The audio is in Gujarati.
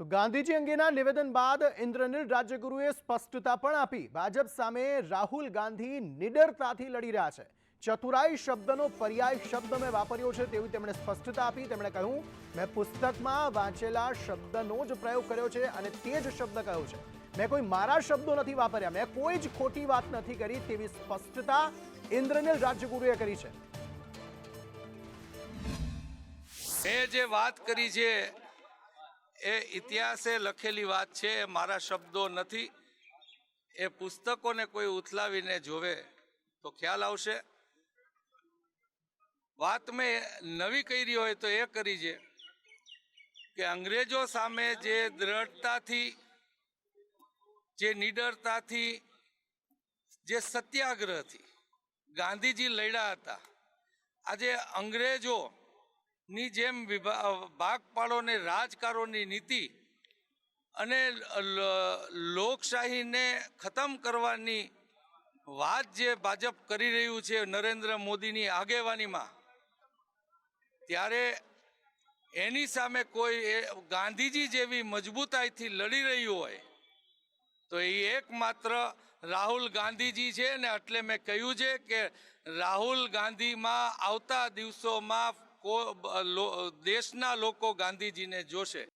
તો ગાંધીજી અંગેના નિવેદન બાદ ઇન્દ્રનીલ રાજ્યગુરુએ સ્પષ્ટતા પણ આપી. ભાજપ સામે રાહુલ ગાંધી નિડરતાથી લડી રહ્યા છે. ચતુરાઈ શબ્દનો પર્યાય શબ્દ મેં વાપર્યો છે તેવી તેમણે સ્પષ્ટતા આપી. તેમણે કહ્યું, મેં પુસ્તકમાં વાંચેલા શબ્દનો જ પ્રયોગ કર્યો છે અને તે જ શબ્દ કહ્યો છે. મેં કોઈ મારા શબ્દો નથી વાપર્યા. મેં કોઈ જ ખોટી વાત નથી કરી તેવી સ્પષ્ટતા ઇન્દ્રનીલ રાજ્યગુરુએ કરી છે. મેં જે વાત કરી છે એ ઇતિહાસે લખેલી વાત છે, એ મારા શબ્દો નથી. એ પુસ્તકોને કોઈ ઉથલાવીને જોવે તો ખ્યાલ આવશે. વાત મેં નવી કરી હોય તો એ કરી છે કે અંગ્રેજો સામે જે દ્રઢતાથી, જે નિડરતાથી, જે સત્યાગ્રહથી ગાંધીજી લડ્યા હતા. આજે અંગ્રેજો ની જેમ વિભા- ભાગ ને રાજકારોની નીતિ અને લોકશાહીને ખતમ કરવાની વાત જે ભાજપ કરી રહ્યું છે નરેન્દ્ર મોદીની આગેવાનીમાં, ત્યારે એની સામે કોઈ ગાંધીજી જેવી મજબૂતાઈથી લડી રહ્યું હોય, તો એ એકમાત્ર રાહુલ ગાંધીજી છે ને એટલે મેં કહ્યું છે કે રાહુલ ગાંધીમાં આવતા દિવસોમાં દેશના લોકો ગાંધીજીને જોશે.